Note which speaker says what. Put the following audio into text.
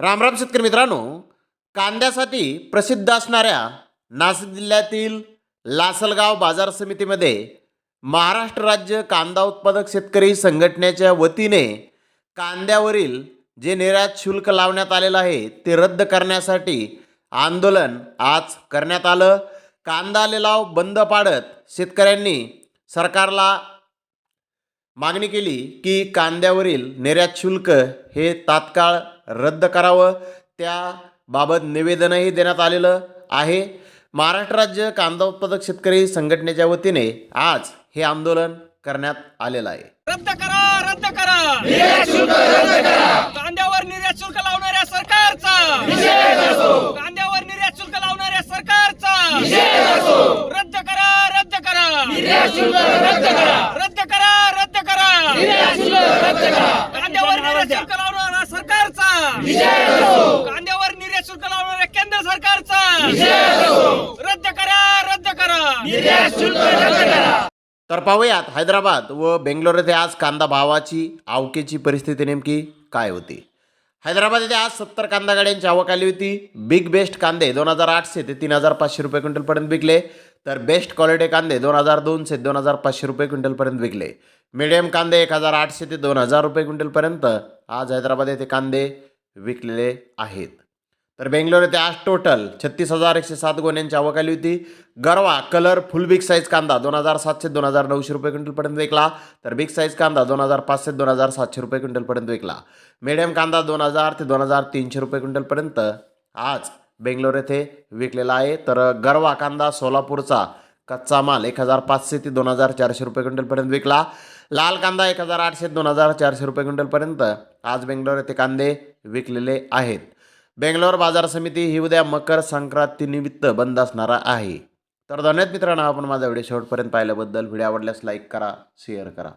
Speaker 1: रामराम शेतकरी मित्रांनो कांद्यासाठी प्रसिद्ध असणाऱ्या नाशिक जिल्ह्यातील लासलगाव बाजार समितीमध्ये महाराष्ट्र राज्य कांदा उत्पादक शेतकरी संघटनेच्या वतीने कांद्यावरील जे निर्यात शुल्क लावण्यात आलेलं आहे ते रद्द करण्यासाठी आंदोलन आज करण्यात आलं. कांदा लिलाव बंद पाडत शेतकऱ्यांनी सरकारला मागणी केली की कांद्यावरील निर्यात शुल्क हे तात्काळ रद्द करावं. त्याबाबत निवेदनही देण्यात आलेलं आहे. महाराष्ट्र राज्य कांदा उत्पादक शेतकरी संघटनेच्या वतीने आज हे आंदोलन करण्यात आलेलं आहे.
Speaker 2: रद्द करा रद्द करा. कांद्यावर निर्यात शुल्क लावणाऱ्या सरकारचा. कांद्यावर निर्यात शुल्क लावणाऱ्या सरकारचा. रद्द करा रद्द करा. रद्द करा. रद्द करा रद्द करा. कांद्यावर निर्यात शुल्क लावणारा कांद्यावर निर्यात शुल्क लावणाऱ्या केंद्र सरकारचा. रद्द करा रद्द करा.
Speaker 1: तर पाहूयात हैदराबाद व बेंगलोर येथे आज कांदा भावाची आवकेची परिस्थिती नेमकी काय होती? हैदराबाद येथे आज सत्तर कांदा गाड्यांची आवक आली होती. बिग बेस्ट कांदे दोन हजार आठशे ते तीन हजार पाचशे रुपये क्विंटलपर्यंत विकले. तर बेस्ट क्वालिटी कांदे दोन हजार दोनशे दोन हजार पाचशे रुपये क्विंटलपर्यंत विकले. मिडियम कांदे एक हजार आठशे ते दोन हजार रुपये क्विंटलपर्यंत आज हैदराबाद येथे कांदे विकलेले आहेत. तर बेंगलोर येथे आज टोटल छत्तीस हजार एकशे सात गोण्यांची आवक आली होती. गरवा कलर फुल बिग साईज कांदा दोन हजार सातशे दोन हजार नऊशे रुपये क्विंटलपर्यंत विकला. तर बिग साईज कांदा दोन हजार पाचशे दोन हजार सातशे रुपये क्विंटलपर्यंत विकला. मिडियम कांदा दोन हजार ते दोन हजार तीनशे रुपये क्विंटलपर्यंत आज बेंगलोर येथे विकलेला आहे. तर गरवा कांदा सोलापूरचा कच्चा माल एक हजार पाचशे ते दोन हजार चारशे रुपये क्विंटलपर्यंत विकला. लाल कांदा एक हजार आठशे दोन हजार चारशे रुपये क्विंटलपर्यंत आज बेंगलोर येथे कांदे विकलेले आहेत. बेंगलोर बाजार समिती ही उद्या मकर संक्रांतीनिमित्त बंद असणार आहे. तर धन्यवाद मित्रांनो आपण माझा व्हिडिओ शेवटपर्यंत पाहिल्याबद्दल. व्हिडिओ आवडल्यास लाईक करा शेअर करा.